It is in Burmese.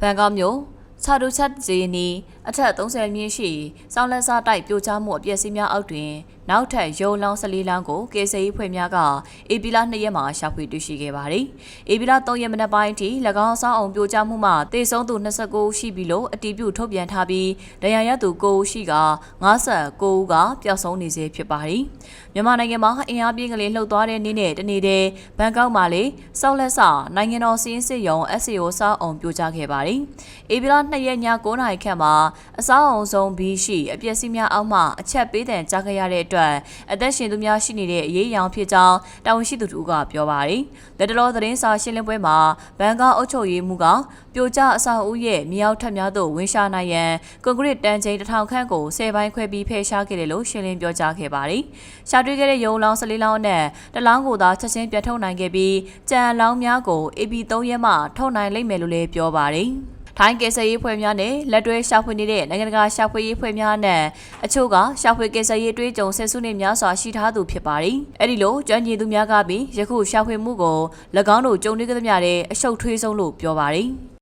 ဘန်ကောက်မြို့ချာဒူချက်ဂျီနီ အထက်30မြင့်ရှိစောင်းလက်စားတိုက်ပြိုကျမှုအပျက်စီးများအောက်တွင်နောက်ထပ်ရုံလောင်း14လောင်းကိုကေဆေးဖွဲ့များကအေပီလာ2ရက်မှာရှာဖွေတွေ့ရှိခဲ့ပါတယ်။အေပီလာ3ရက်မနက်ပိုင်းအထိ၎င်းအဆောင်အောင်ပြိုကျမှုမှာတေဆုံးသူ29ရှိပြီလို့အတည်ပြုထုတ်ပြန်ထားပြီးဒဏ်ရာရသူ9ဦးရှိက59ဦးကပျောက်ဆုံးနေစေဖြစ်ပါတယ်။မြန်မာနိုင်ငံမှာအင်အားပြင်းကလေးလှုပ်သွားတဲ့နေ့နဲ့တနေ့တည်းဘန်ကောက်မှာလေစောက်လက်ဆနိုင်ငံတော်စီးရင်စစ်ရုံ SCO စောက်အောင်ပြိုကျခဲ့ပါတယ်။အေပီလာ2ရက်ည9နာရီခန့်မှာအစောက်အောင်ဆုံး B ရှိအပျက်စီးများအောက်မှအချက်ပေးတဲ့ကြားခဲ့ရတဲ့အတွက်အသက်ရှင်သူများရှိနေတဲ့အရေးအယောင်ဖြစ်ကြောင်းတာဝန်ရှိသူတို့ကပြောပါတယ်။လက်တလောသတင်းစာရှင်းလင်းပွဲမှာဘန်ကောက်အုပ်ချုပ်ရေးမှူးကပြိုကျအဆောက်အဦရဲ့မြေအောက်ထပ်များသို့ဝင်ရှာနိုင်ရန်ကွန်ကရစ်တန်းချိန်တစ်ထောင်ခန့်ကို10ပိုင်းခွဲပြီးဖယ်ရှားခဲ့တယ်လို့ရှင်းလင်းပြောကြားခဲ့ပါတယ်။ရှာတွေ့ခဲ့တဲ့ရုံလောင်း14လောင်းနဲ့တလောင်းကိုသာချက်ချင်းပြန်ထုတ်နိုင်ခဲ့ပြီးကြံလောင်းများကို AB3 ရက်မှထုတ်နိုင်လိမ့်မယ်လို့လည်းပြောပါတယ်။ ထိုင်းကယ်ဆယ်ရေးဖွဲ့များနဲ့လက်တွဲရှာဖွေနေတဲ့နိုင်ငံတကာရှာဖွေရေးဖွဲ့များနဲ့အချို့ကရှာဖွေကယ်ဆယ်ရေးတွေးကြုံဆယ်စုနှစ်များစွာရှိထားသူဖြစ်ပါတယ်။အဲဒီလိုကျွမ်းကျင်သူများကပြီးယခုရှာဖွေမှုကို၎င်းတို့ကြုံတွေ့ကြသမျှတဲ့အရှုပ်ထွေးဆုံးလို့ပြောပါတယ်။